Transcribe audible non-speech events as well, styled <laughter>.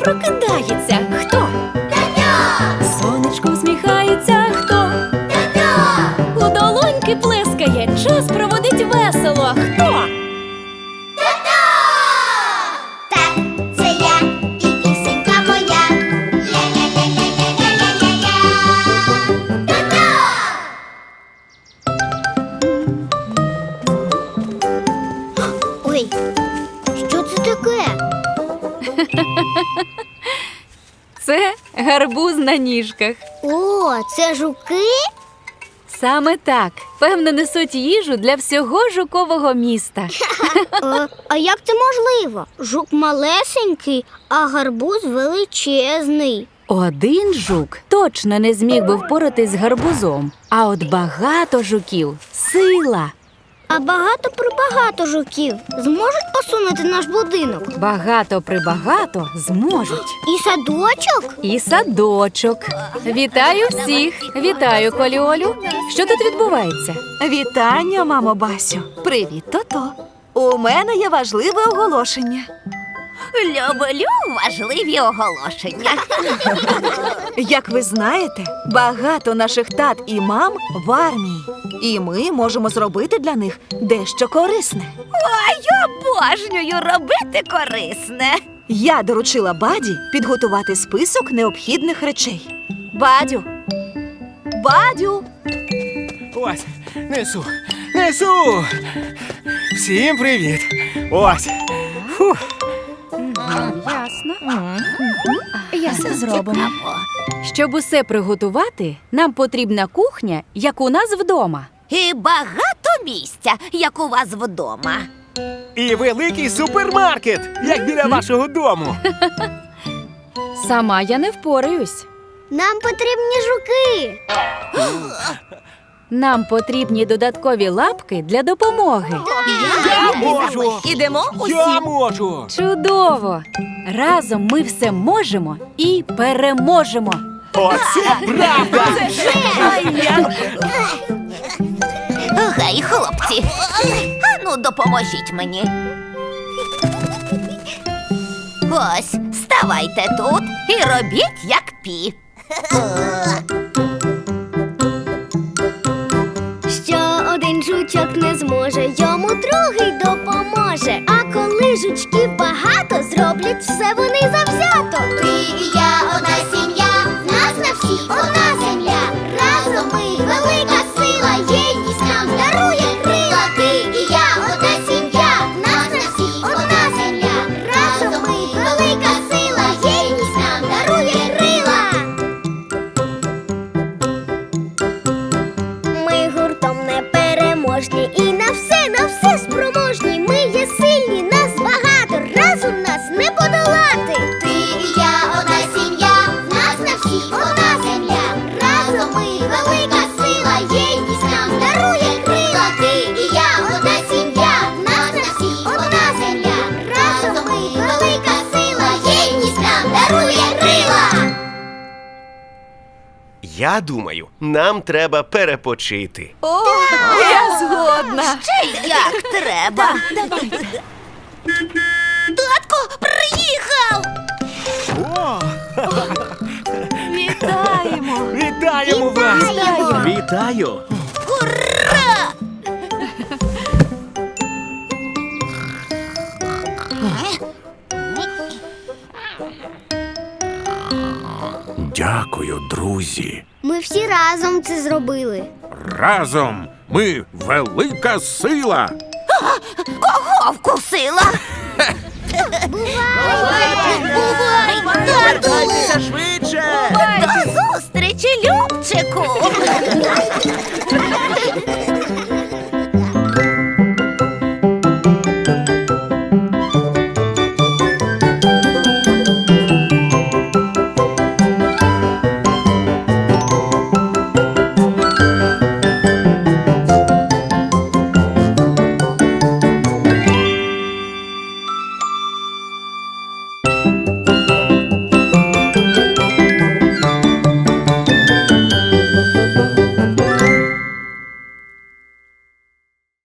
прокидається. Гарбуз на ніжках. О, це жуки? Саме так. Певно, несуть їжу для всього жукового міста. <laughs> Е, а як це можливо? Жук малесенький, а гарбуз величезний. Один жук точно не зміг би впоратись з гарбузом, а от багато жуків сила. А багато прибагато жуків зможуть посунути наш будинок. Багато прибагато зможуть. І садочок? І садочок. Вітаю всіх! Вітаю, Коліолю. Що тут відбувається? Вітання, мамо Басю. Привіт, Тото. У мене є важливе оголошення. Люблю важливі оголошення. Як ви знаєте, багато наших тат і мам в армії. І ми можемо зробити для них дещо корисне. Ой, обожнюю робити корисне. Я доручила баді підготувати список необхідних речей. Бадю. Бадю. Ось, несу, несу. Всім привіт. Ось. Фух. Ясно. Я все зробимо. Щоб усе приготувати, нам потрібна кухня, як у нас вдома. І багато місця, як у вас вдома. І великий супермаркет, як біля вашого дому. Сама я не впораюсь. Нам потрібні жуки. <gasps> <gasps> <gasps> Нам потрібні додаткові лапки для допомоги. Я можу. Ідемо Я можу. Чудово! Разом ми все можемо і переможемо. Оце правда. Гей, хлопці. Ану, допоможіть мені. Ось, ставайте тут і робіть як пі. Не зможе, йому другий допоможе. А коли жучків багато, зроблять все вони завзято. Ти і я одна сім'я, нас на всі одна земля. Разом ми велика сила, єдність нам дарує крила. Ти і я одна сім'я, нас на всі одна земля. Разом ми велика сила, єдність нам дарує крила. Ми гуртом непереможні і Я думаю, нам треба перепочити. О, я згодна. Як треба. Татко, приїхав! О, Вітаємо. вітаємо вас. Вітаю. Ура! Дякую, друзі. Ми всі разом це зробили. Разом ми велика сила. Кого вкусила? Бувай!